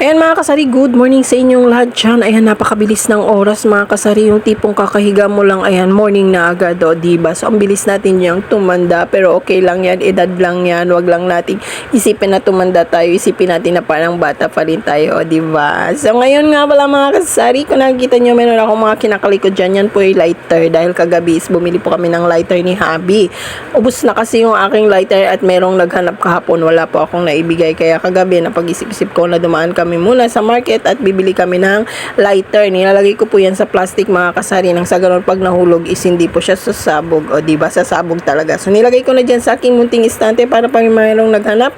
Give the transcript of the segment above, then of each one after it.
Ayan mga kasari, good morning sa inyong lahat dyan. Ayan, napakabilis ng oras mga kasari. Yung tipong kakahiga mo lang, ayan, morning na agad, o, diba? So, ang bilis natin yung tumanda, pero okay lang yan, edad lang yan. Wag lang natin isipin na tumanda tayo, isipin natin na parang bata pa rin tayo, o, diba? So, ngayon nga pala mga kasari, kung nakikita nyo, meron akong mga kinakalikod dyan, yan po ay lighter. Dahil kagabi is bumili po kami ng lighter ni Habi. Ubus na kasi yung aking lighter at merong naghanap kahapon, wala po akong naibigay. Kaya kagabi, napag-isip-isip ko na dumaan kami muna sa market at bibili kami ng lighter. Nilalagay ko po yan sa plastic mga kasari nang sa ganun pag nahulog is hindi po siya sasabog o di ba sasabog talaga. So nilagay ko na dyan sa aking munting istante para pag mayroong naghanap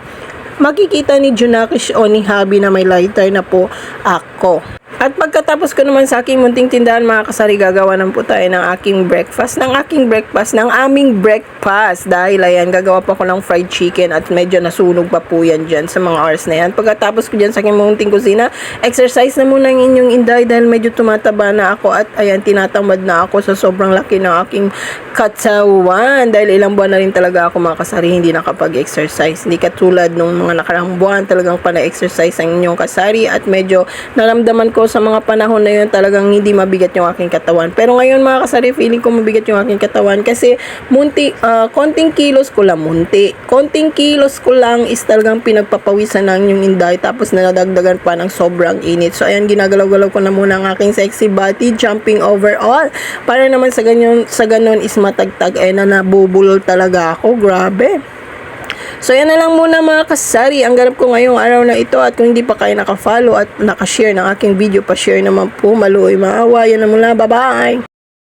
makikita ni Junakish o ni Habi na may lighter na po ako. At pagkatapos ko naman sa aking munting tindahan mga kasari, gagawa ng po tayo ng aking breakfast. Ng aking breakfast, ng aming breakfast. Dahil ayan, gagawa pa ko ng fried chicken at medyo nasunog pa po yan dyan sa mga hours na yan. Pagkatapos ko dyan sa aking munting kusina, exercise na muna ang inyong inday dahil medyo tumataba na ako at ayan, tinatamad na ako sa sobrang laki ng aking katawan. Dahil ilang buwan na rin talaga ako mga kasari, hindi nakapag-exercise. Hindi katulad nung mga nakarang buwan, talagang pana-exercise ang inyong kasari at medyo naramdaman ko sa mga panahon na yun talagang hindi mabigat yung aking katawan. Pero ngayon mga kasari, feeling ko mabigat yung aking katawan kasi munti, ah, konting kilos ko lang, munti. Konting kilos ko lang is talagang pinagpapawisan ng yung inday tapos nadagdagan pa ng sobrang init. So ayan, ginagalaw-galaw ko na muna ang aking sexy body, jumping overall. Para naman sa ganyan, sa ganon is matagtag eh na nabubulol talaga ako. Grabe. So yan na lang muna mga kasari. Ang ganap ko ngayong araw na ito at kung hindi pa kayo nakafollow at nakashare ng aking video, pa-share naman po. Maluoy maawa. Yan na muna. Bye-bye!